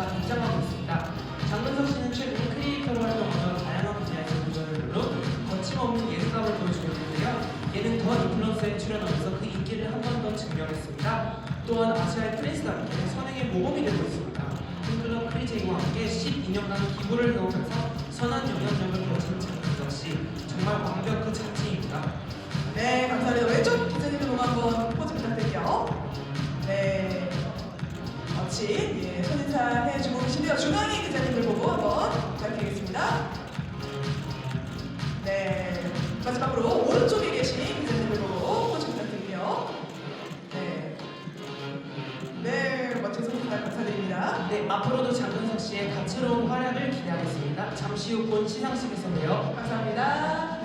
씨가 등장하고 있습니다. 장근석 씨는 최근 크리에이터로 활동하며 다양한 분야에서 도전을 누르 거침없는 예술감을 보여주고 있는데요. 예능 더 인플루언서에 출연하면서 그 인기를 한 번 더 증명했습니다. 또한 아시아의 프린스답게 선행의 모범이 되고 있습니다. 팬클럽 크리제이와 함께 12년간 기부를 해오면서 선한 영향력을 보여준 장근석 씨 정말 완벽 마치 예, 손인사 해주고 계신데요. 중앙의 기자님들 보고 한번 부탁드리겠습니다. 네. 마지막으로 오른쪽에 계신 기자님들 보고 포즈 부탁드릴게요. 네. 네, 멋진 손인사 감사드립니다. 네, 앞으로도 장근석 씨의 다채로운 활약을 기대하겠습니다. 잠시 후 본 시상식에서 봬요. 감사합니다.